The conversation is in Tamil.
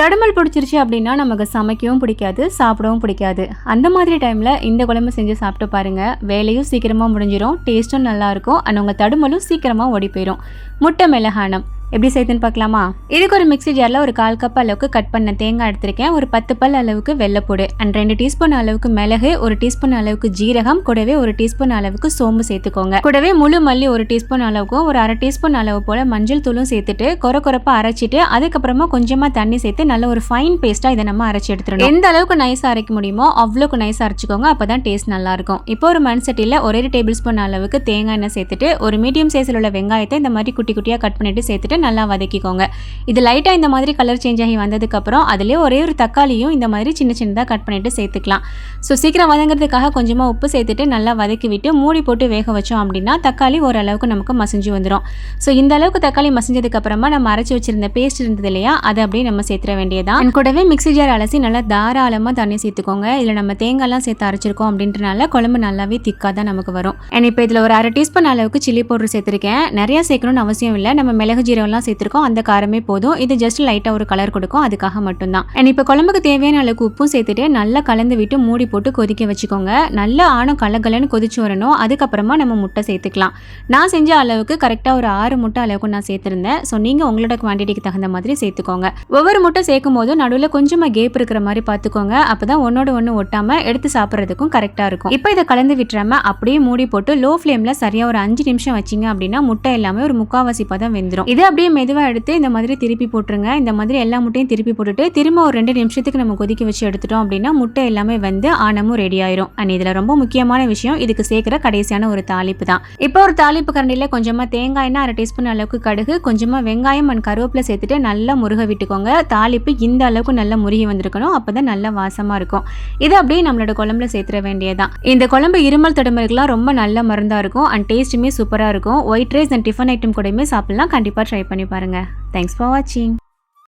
தடுமல் பிடிச்சிருச்சு அப்படின்னா நமக்கு சமைக்கவும் பிடிக்காது சாப்பிடவும் பிடிக்காது. அந்த மாதிரி டைமில் இந்த குழம்பு செஞ்சு சாப்பிட்டு பாருங்கள் வேலையும் சீக்கிரமாக முடிஞ்சிடும் டேஸ்ட்டும் நல்லாயிருக்கும் அண்ட் உங்கள் தடுமலும் சீக்கிரமாக ஓடி போயிடும் முட்டை மிளகானம் எப்படி செய்யுதுன்னு பார்க்கலாமா? இதுக்கு ஒரு மிக்ஸி ஜாரில் ஒரு கால் கப் அளவுக்கு கட் பண்ண தேங்காய் எடுத்திருக்கேன். ஒரு பத்து பல் அளவுக்கு வெள்ளைப்பூடு அண்ட் ரெண்டு டீஸ்பூன் அளவுக்கு மிளகு ஒரு டீஸ்பூன் அளவுக்கு ஜீரகம் கூடவே ஒரு டீஸ்பூன் அளவுக்கு சோம்பு சேர்த்துக்கோங்க. கூடவே முழு மல்லி ஒரு டீஸ்பூன் அளவுக்கும் ஒரு அரை டீஸ்பூன் அளவு போல் மஞ்சள் தூளும் சேர்த்துட்டு கொர குறைப்பாக அரைச்சிட்டு அதுக்கப்புறமா கொஞ்சமாக தண்ணி சேர்த்து நல்ல ஒரு ஃபைன் பேஸ்ட்டாக இதை நம்ம அரைச்சி எடுத்துடணும். எந்த அளவுக்கு நைஸாக அரைக்க முடியுமோ அவ்வளோக்கு நைஸாக அரைச்சிக்கோங்க. அப்போ தான் டேஸ்ட் நல்லாயிருக்கும் இப்போ ஒரு மண் சட்டியில் ஒரே டேபிள் ஸ்பூன் அளவுக்கு தேங்காய் எண்ணெய் சேர்த்துட்டு ஒரு மீடியம் சைஸில் உள்ள வெங்காயத்தை இந்த மாதிரி குட்டி குட்டியாக கட் பண்ணிட்டு சேர்த்துட்டு நல்லா வதக்கிக்கோங்க. இது லைட்டாக இந்த மாதிரி கலர் சேஞ்ச் ஆகி வந்ததுக்கப்புறம் அதிலே ஒரே ஒரு தக்காளியும் இந்த மாதிரி சின்ன சின்னதாக கட் பண்ணிட்டு சேர்த்துக்கலாம். ஸோ சீக்கிரம் வதங்கிறதுக்காக கொஞ்சமாக உப்பு சேர்த்துட்டு நல்லா வதக்கி விட்டு மூடி போட்டு வேக வச்சோம் அப்படின்னா தக்காளி ஓரளவுக்கு நமக்கு மசிஞ்சு வந்துடும் ஸோ இந்த அளவுக்கு தக்காளி மசிஞ்சதுக்கப்புறமா நம்ம அரைச்சி வச்சிருந்த பேஸ்ட் இருந்தது இல்லையா? அதை அப்படியே நம்ம சேர்த்துற வேண்டியதான் And கூடவே மிக்ஸி ஜார் அலசி நல்லா தாராளமாக தண்ணி சேர்த்துக்கோங்க. இதில் நம்ம தேங்காய்லாம் சேர்த்து அரைச்சிருக்கோம் அப்படின்றனால குழம்பு நல்லாவே திக்காக தான் நமக்கு வரும். அண்ட் இப்போ இதில் ஒரு அரை டீஸ்பூன் அளவுக்கு சில்லி பவுடர் சேர்த்துருக்கேன். நிறைய சேர்க்கணும்னு அவசியம் இல்லை. நம்ம மிளகு காரம்லாம் சேர்த்துருக்கோம். அந்த காரமே போதும். இது ஜஸ்ட் லைட்டாக ஒரு கலர் கொடுக்கும். அதுக்காக மட்டும்தான். அண்ட் இப்போ குழம்புக்கு தேவையான அளவுக்கு உப்பும் சேர்த்துட்டு நல்லா கலந்து விட்டு மூடி போட்டு கொதிக்க வச்சுக்கோங்க. நல்லா ஆணும் கலகலன்னு கொதிச்சு வரணும். அதுக்கப்புறமா நம்ம முட்டை சேர்த்துக்கலாம். நான் செஞ்ச அளவுக்கு கரெக்டாக ஒரு ஆறு முட்டை அளவுக்கு நான் சேர்த்துருந்தேன். ஸோ நீங்கள் உங்களோட குவான்டிட்டிக்கு தகுந்த மாதிரி சேர்த்துக்கோங்க. ஒவ்வொரு முட்டை சேர்க்கும் போதும் நடுவில் கொஞ்சமாக கேப் இருக்கிற மாதிரி பார்த்துக்கோங்க. அப்போ தான் ஒன்னோட ஒன்று ஒட்டாமல் எடுத்து சாப்பிட்றதுக்கும் கரெக்டாக இருக்கும். இப்போ இதை கலந்து விட்டுறாம அப்படியே மூடி போட்டு லோ ஃப்ளேமில் சரியாக ஒரு அஞ்சு நிமிஷம் வச்சிங்க அப்படின்னா முட்டை எல்லாமே ஒரு முக்காவாசி பதம் வெந்துடும் இதை அப்படியே மெதுவாக எடுத்து இந்த மாதிரி திருப்பி போட்டுருங்க. இந்த மாதிரி எல்லா முட்டையும் திருப்பி போட்டுட்டு திரும்ப ஒரு ரெண்டு நிமிஷத்துக்கு நம்ம கொதிக்க வச்சு எடுத்துட்டோம் அப்படின்னா முட்டை எல்லாமே வந்து ஆனமும் ரெடி ஆயிரும். அண்ட் இதில் ரொம்ப முக்கியமான விஷயம் இதுக்கு சேர்க்குற கடைசியான ஒரு தாளிப்பு தான். இப்போ ஒரு தாளிப்பு கரண்டியில் கொஞ்சமாக தேங்காய்னா அரை டீஸ்பூன் அளவுக்கு கடுகு கொஞ்சமாக வெங்காயம் அண்ட் கருவேப்பிலை சேர்த்துட்டு நல்லா முருக விட்டுக்கோங்க. தாளிப்பு இந்த அளவுக்கு நல்லா முருகி வந்திருக்கணும். அப்போ தான் நல்லா வாசமாக இருக்கும். இது அப்படியே நம்மளோட குழம்புல சேர்த்துற வேண்டியதான் இந்த குழம்பு இருமல் தடுமலுக்குலாம் ரொம்ப நல்ல மருந்தாக இருக்கும். அண்ட் டேஸ்ட்டுமே சூப்பராக இருக்கும். White rice and tiffin item கூடயுமே சாப்பிட்லாம். கண்டிப்பாக ட்ரை பண்ணி பாருங்கள் தேங்க்ஸ் ஃபார் வாட்சிங்